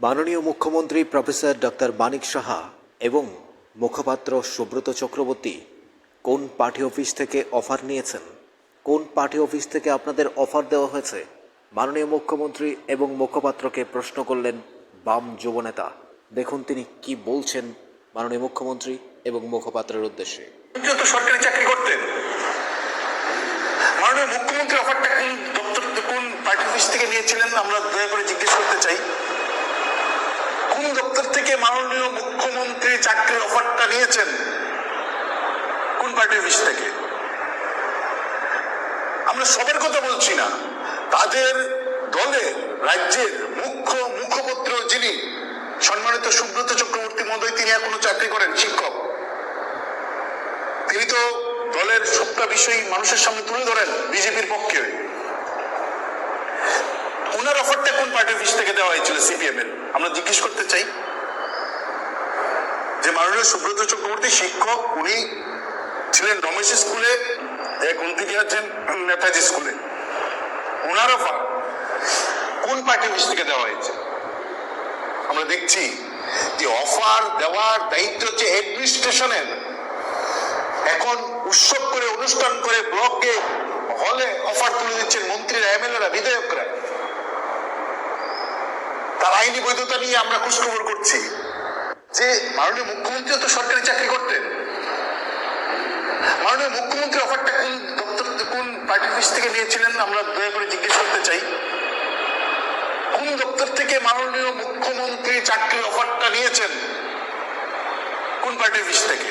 মাননীয় মুখ্যমন্ত্রী professor doctor Manik Saha এবং মুখপাত্র সুব্রত চক্রবর্তী কোন পার্টি অফিস থেকে অফার নিয়েছেন? কোন পার্টি অফিস থেকে আপনাদের অফার দেওয়া হয়েছে? মাননীয় মুখ্যমন্ত্রী এবং মুখপাত্রকে প্রশ্ন করলেন বাম যুবনেতা। দেখুন তিনি কি বলছেন মাননীয় মুখ্যমন্ত্রী এবং মুখপাত্রের উদ্দেশ্যে। সরকারি চাকরি করতেন মুখ্যমন্ত্রী অফারটা কোন দপ্তর কোন পার্টি অফিস থেকে নিয়েছিলেন আমরা দয়া করে জিজ্ঞেস করতে চাই কোন দপ্তর থেকে মাননীয় মুখ্যমন্ত্রী চাকরির অফারটা নিয়েছেন। কোন পার্টি অফিস থেকে? আমরা সবার কথা বলছি না। তাদের দলের রাজ্যের মুখ্য মুখপত্র যিনি, সম্মানিত সুব্রত চক্রবর্তী মহোদয়, তিনি এখনও চাকরি করেন, শিক্ষক। তিনি তো দলের সবটা বিষয় মানুষের সামনে তুলে ধরেন বিজেপির পক্ষে। ওনার অফারটা কোন পার্টি অফিস থেকে দেওয়া হয়েছিল সিপিএম এর আমরা জিজ্ঞেস করতে চাই। যে মাননীয় সুব্রত চক্রবর্তী শিক্ষক, উনি ছিলেন রমেশ স্কুলে, এক আছেন নেতাজি স্কুলে। ওনার অফার কোন পার্টি অফিস থেকে দেওয়া হয়েছে? আমরা দেখছি যে অফার দেওয়ার দায়িত্ব হচ্ছে অ্যাডমিনিস্ট্রেশনের এখন উৎসব করে, অনুষ্ঠান করে, ব্লকে হলে অফার তুলে দিচ্ছেন মন্ত্রীরা, এমএলএরা, বিধায়করা। তার আইনি বৈধতা নিয়ে আমরা খোঁজখবর করছি। যে মাননীয় মুখ্যমন্ত্রী তো সরকারি চাকরি করতেন। মাননীয় মুখ্যমন্ত্রী অফারটা কোন দপ্তর কোন পার্টি অফিস থেকে নিয়েছিলেন, আমরা দয়া করে জিজ্ঞেস করতে চাই। কোন দপ্তর থেকে মাননীয় মুখ্যমন্ত্রী চাকরির অফারটা নিয়েছেন? কোন পার্টি অফিস থেকে?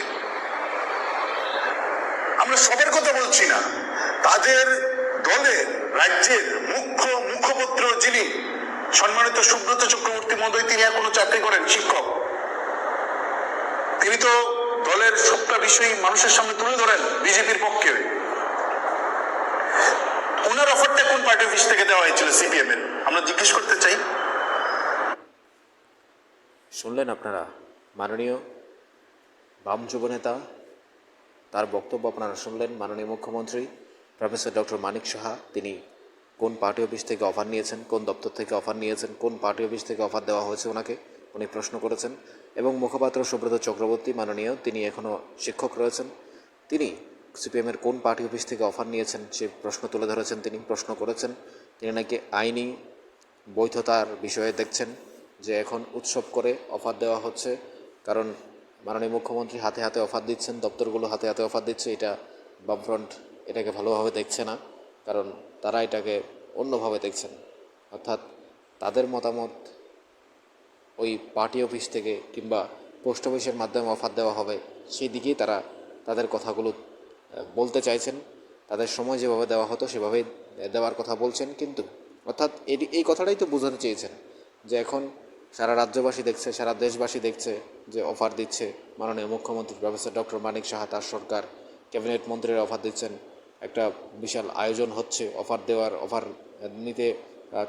আমরা সবার কথা বলছি না। তাদের দলের রাজ্যের মুখ্য মুখপত্র যিনি, সম্মানিত সুব্রত চক্রবর্তী মহোদয়, তিনি আর এখনও চাকরি করেন, শিক্ষক। তিনি তো দলের সবটা বিষয় মানুষের সামনে তুলে ধরেন বিজেপির পক্ষে। ওনার অফারটা কোন পার্টি অফিস থেকে দেওয়া হয়েছিল সিপিএম এর? আমরা জিজ্ঞেস করতে চাই। শুনলেন আপনারা? মাননীয় বাম যুবনেতা তার বক্তব্য আপনারা শুনলেন। মাননীয় মুখ্যমন্ত্রী, প্রফেসর ডক্টর মানিক সাহা, তিনি কোন পার্টি অফিস থেকে অফার নিয়েছেন, কোন দপ্তর থেকে অফার নিয়েছেন, কোন পার্টি অফিস থেকে অফার দেওয়া হয়েছে ওনাকে উনি প্রশ্ন করেছেন। এবং মুখপাত্র সুব্রত চক্রবর্তী, মাননীয়, তিনি এখনও শিক্ষক রয়েছেন। তিনি সিপিএমের কোন পার্টি অফিস থেকে অফার নিয়েছেন সে প্রশ্ন তুলে ধরেছেন, তিনি প্রশ্ন করেছেন। তিনি নাকি আইনি বৈধতার বিষয়ে দেখছেন যে এখন উৎসব করে অফার দেওয়া হচ্ছে। কারণ মাননীয় মুখ্যমন্ত্রী হাতে হাতে অফার দিচ্ছেন, দপ্তরগুলো হাতে হাতে অফার দিচ্ছে, এটা বামফ্রন্ট এটাকে ভালোভাবে দেখছে না। কারণ তারা এটাকে অন্যভাবে দেখছেন। অর্থাৎ তাদের মতামত ওই পার্টি অফিস থেকে কিংবা পোস্ট অফিসের মাধ্যমে অফার দেওয়া হবে, সেই দিকেই তারা তাদের কথাগুলো বলতে চাইছেন। তাদের সময় যেভাবে দেওয়া হতো, সেভাবেই দেওয়ার কথা বলছেন কিন্তু। অর্থাৎ এটি, এই কথাটাই তো বোঝাতে চেয়েছেন যে এখন সারা রাজ্যবাসী দেখছে, সারা দেশবাসী দেখছে যে অফার দিচ্ছে মাননীয় মুখ্যমন্ত্রী প্রফেসর ডক্টর মানিক সাহা, তার সরকার, ক্যাবিনেট মন্ত্রীরা অফার দিচ্ছেন। একটা বিশাল আয়োজন হচ্ছে অফার দেওয়ার অফার নিতে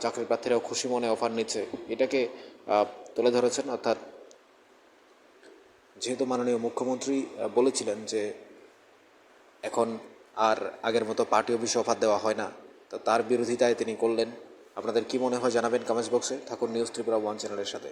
চাকরি প্রার্থীরাও খুশি মনে অফার নিচ্ছে। এটাকে তুলে ধরেছেন, অর্থাৎ যেহেতু মাননীয় মুখ্যমন্ত্রী বলেছিলেন যে এখন আর আগের মতো পার্টি অফিসে অফার দেওয়া হয় না, তো তার বিরোধিতায় তিনি করলেন। আপনাদের কি মনে হয় জানাবেন কমেন্টস বক্সে থাকুন নিউজ ত্রিপুরা ওয়ান চ্যানেলের সাথে।